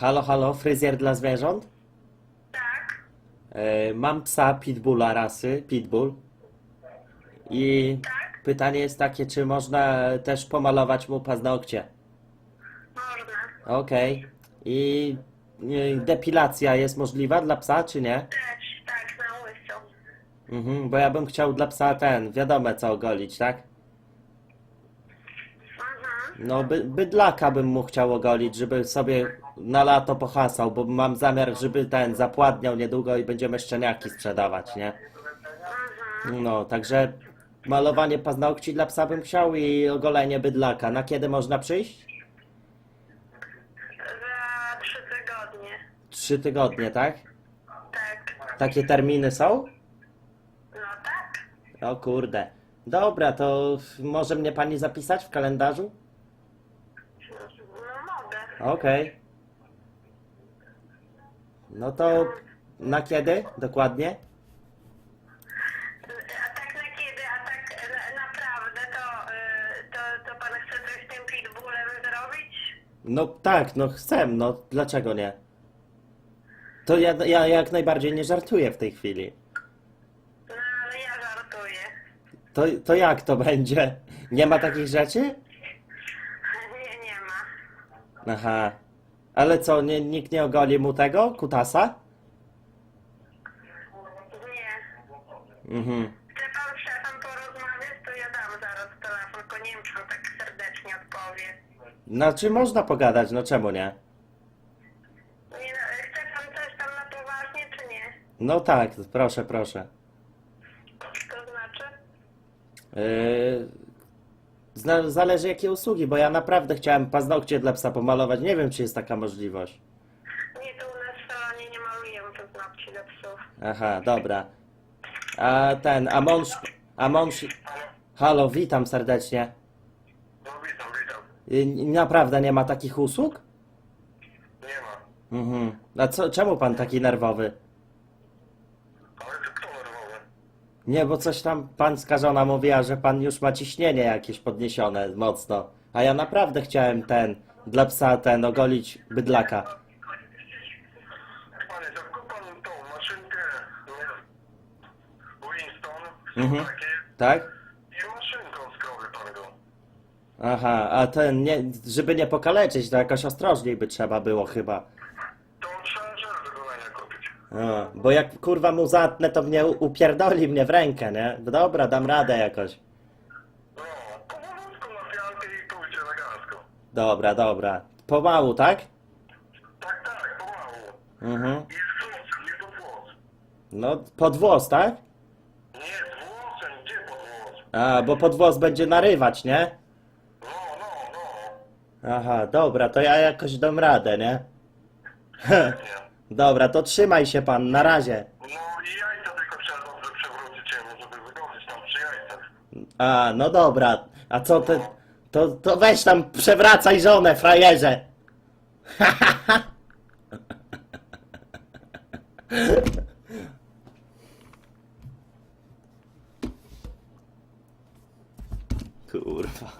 Halo, halo, fryzjer dla zwierząt? Tak, E, mam psa pitbulla rasy, pitbull. I tak, pytanie jest takie, czy można też pomalować mu paznokcie? można. Okej. I e, depilacja jest możliwa dla psa, czy nie? Też, tak, na łyso. Mhm, bo ja bym chciał dla psa ten, wiadome co ogolić, tak? No, by, bydlaka bym mu chciał ogolić, żeby sobie na lato pohasał, bo mam zamiar, żeby ten zapładniał niedługo i będziemy szczeniaki sprzedawać, nie? No, także malowanie paznokci dla psa bym chciał i ogolenie bydlaka. Na kiedy można przyjść? Za trzy tygodnie. Trzy tygodnie, tak? Tak. Takie terminy są? No tak. O kurde. Dobra, to może mnie pani zapisać w kalendarzu? Okej. No to na kiedy dokładnie? A tak na kiedy, a tak na, naprawdę, to, y, to, to pan chce coś z tym pitbullem zrobić? No tak, no chcę, no dlaczego nie? To ja, ja jak najbardziej nie żartuję w tej chwili. No ale ja żartuję. To, to jak to będzie? Nie ma takich rzeczy? Aha. Ale co, nie, nikt nie ogoli mu tego? Kutasa? Nie. Mhm. Chce pan z szefem porozmawiać, to ja dam zaraz telefon, tylko nie wiem, czy on tak serdecznie odpowie. Znaczy można pogadać, no czemu nie? Nie, no, chce pan coś tam na poważnie, czy nie? No tak, proszę, proszę. To znaczy? Yy, zna, zależy jakie usługi, bo ja naprawdę chciałem paznokcie dla psa pomalować. Nie wiem, czy jest taka możliwość. Nie, to u nas w salonie nie malujemy paznokci dla psów. Aha, dobra. A ten, a mąż, a mąż... Halo, witam serdecznie. No witam, witam. Yy, naprawdę nie ma takich usług? Nie ma. Mhm. A co, czemu pan taki nerwowy? Ale to kto nerwowy? Nie, bo coś tam pan skażona mówiła, że pan już ma ciśnienie jakieś podniesione mocno. A ja naprawdę chciałem ten, dla psa ten, ogolić bydlaka. Panie, zakup pan tą maszynkę nie? Winston, Mhm. takie Tak? i maszynką skrobi pan go. Aha, a ten, nie, żeby nie pokaleczyć, to jakoś ostrożniej by trzeba było chyba. To trzeba żel do golenia A, bo jak kurwa mu zatnę, to mnie u- upierdoli mnie w rękę, nie? Dobra, dam radę jakoś. No, powolutku na piankę i pójdzie elegancko. Dobra, dobra. Pomału, tak? Tak, tak, pomału. Mhm. I z włosem, nie pod włos. No, pod włos, tak? Nie, z włosem, gdzie pod włos? A, bo pod włos będzie narywać, nie? No, no, no. Aha, dobra, to ja jakoś dam radę, nie? Nie. Dobra, to trzymaj się pan, na razie. No i jajca tylko trzeba dobrze przewrócić jemu, żeby wygodzić tam przy jajcach. A, no dobra. A co ty? To, to weź tam przewracaj żonę, frajerze. Kurwa.